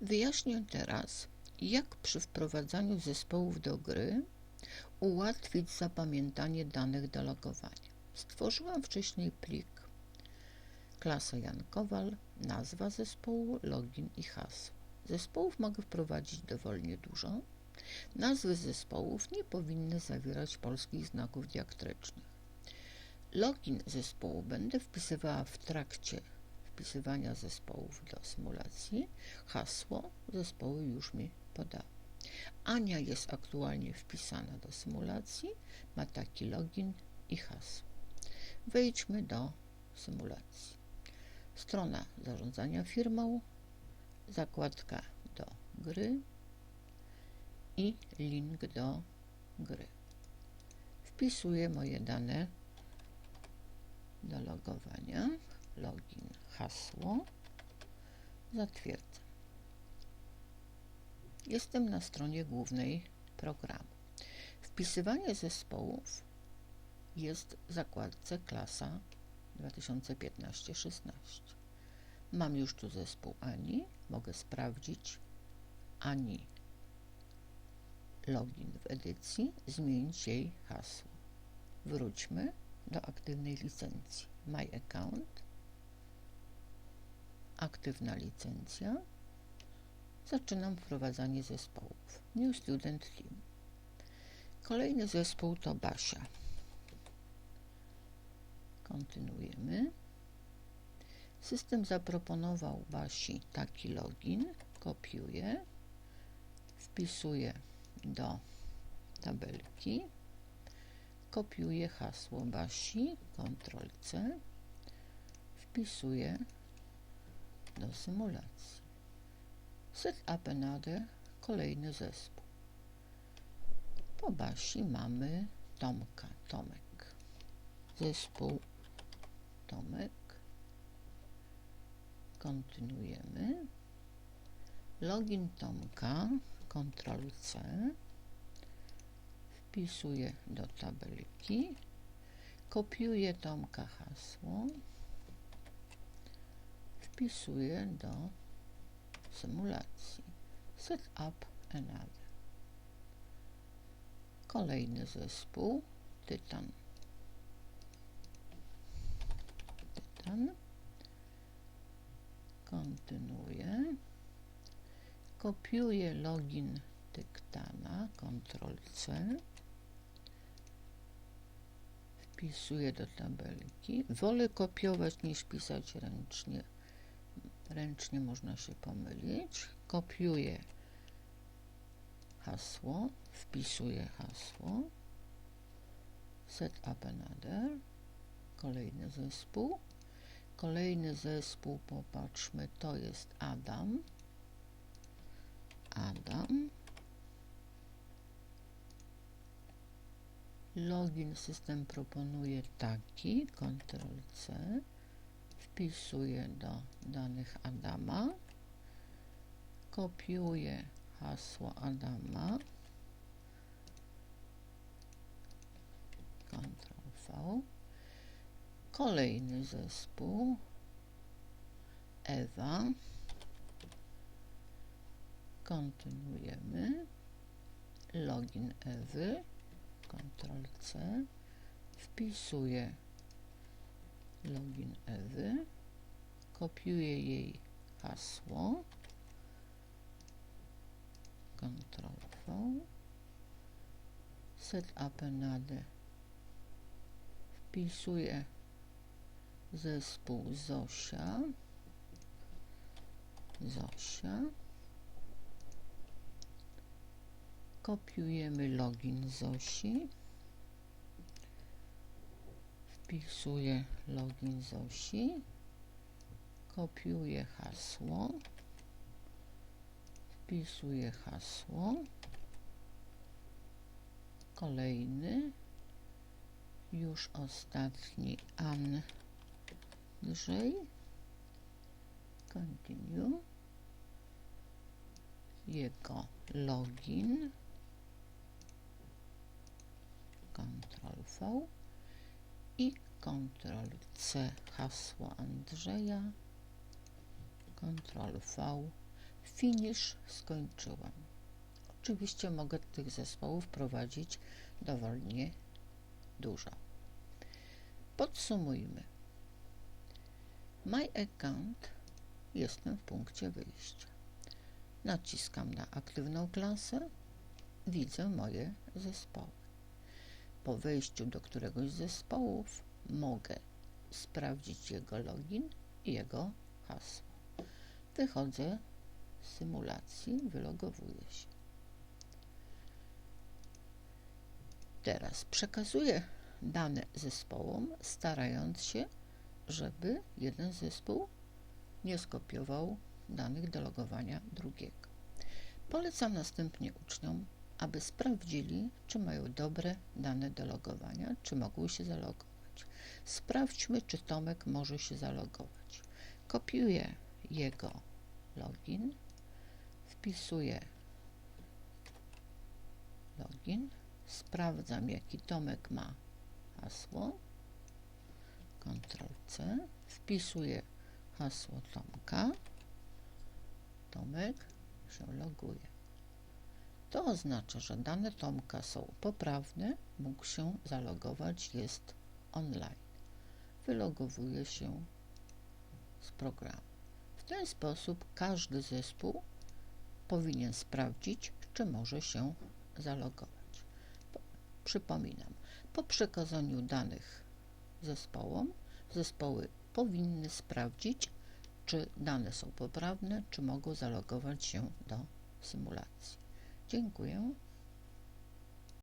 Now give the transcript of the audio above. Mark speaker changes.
Speaker 1: Wyjaśnię teraz, jak przy wprowadzaniu zespołów do gry ułatwić zapamiętanie danych do logowania. Stworzyłam wcześniej plik klasa Jan Kowal, nazwa zespołu, login i hasło. Zespołów mogę wprowadzić dowolnie dużo. Nazwy zespołów nie powinny zawierać polskich znaków diaktycznych. Login zespołu będę wpisywała w trakcie wpisywania zespołów do symulacji. Hasło zespołu już mi podał. Ania jest aktualnie wpisana do symulacji, ma taki login i hasło. Wejdźmy do symulacji. Strona zarządzania firmą, zakładka do gry i link do gry. Wpisuję moje dane do logowania, login, hasło, zatwierdzam. Jestem na stronie głównej programu. Wpisywanie zespołów jest w zakładce klasa 2015-16. Mam już tu zespół Ani, mogę sprawdzić Ani login w edycji, zmienić jej hasło. Wróćmy do aktywnej licencji. My account, aktywna licencja. Zaczynam wprowadzanie zespołów. New Student Team. Kolejny zespół to Basia. Kontynuujemy. System zaproponował Basi taki login. Kopiuję. Wpisuję do tabelki. Kopiuję hasło Basi. Ctrl C. Wpisuję do symulacji. Set up another. Kolejny zespół. Po Basi mamy Tomka. Tomek. Zespół Tomek. Kontynuujemy. Login Tomka. Ctrl C. Wpisuję do tabelki. Kopiuję Tomka hasło. Wpisuję do symulacji. Set up another. Kolejny zespół. Tytan. Tytan. Kontynuuję. Kopiuję login Tyktana. Ctrl C. Wpisuję do tabelki. Wolę kopiować niż pisać ręcznie. Ręcznie można się pomylić. Kopiuję hasło. Wpisuję hasło. Set up another. Kolejny zespół. Kolejny zespół, popatrzmy, to jest Adam. Adam. Login system proponuje taki, Ctrl C. Wpisuję do danych Adama. Kopiuję hasło Adama. Ctrl V. Kolejny zespół. Ewa. Kontynuujemy. Login Ewy. Ctrl C. Wpisuję login Ewy. Kopiuję jej hasło. Ctrl V. Set. Wpisuję zespół Zosia. Zosia. Kopiujemy login Zosi. Wpisuję login Zosi. Kopiuję hasło. Wpisuję hasło. Kolejny. Już ostatni Andrzej. Continue. Jego login. Ctrl V i Ctrl C hasło Andrzeja, Ctrl V, Finish skończyłam. Oczywiście mogę tych zespołów prowadzić dowolnie dużo. Podsumujmy. My account jestem w punkcie wyjścia. Naciskam na aktywną klasę, widzę moje zespoły. Po wejściu do któregoś z zespołów mogę sprawdzić jego login i jego hasło. Wychodzę z symulacji, wylogowuję się. Teraz przekazuję dane zespołom, starając się, żeby jeden zespół nie skopiował danych do logowania drugiego. Polecam następnie uczniom, aby sprawdzili, czy mają dobre dane do logowania, czy mogą się zalogować. Sprawdźmy, czy Tomek może się zalogować. Kopiuję jego login, wpisuję login, sprawdzam, jaki Tomek ma hasło, Ctrl C, wpisuję hasło Tomka, Tomek się loguje. To oznacza, że dane Tomka są poprawne, mógł się zalogować, jest online. Wylogowuje się z programu. W ten sposób każdy zespół powinien sprawdzić, czy może się zalogować. Przypominam, po przekazaniu danych zespołom, zespoły powinny sprawdzić, czy dane są poprawne, czy mogą zalogować się do symulacji. Dziękuję.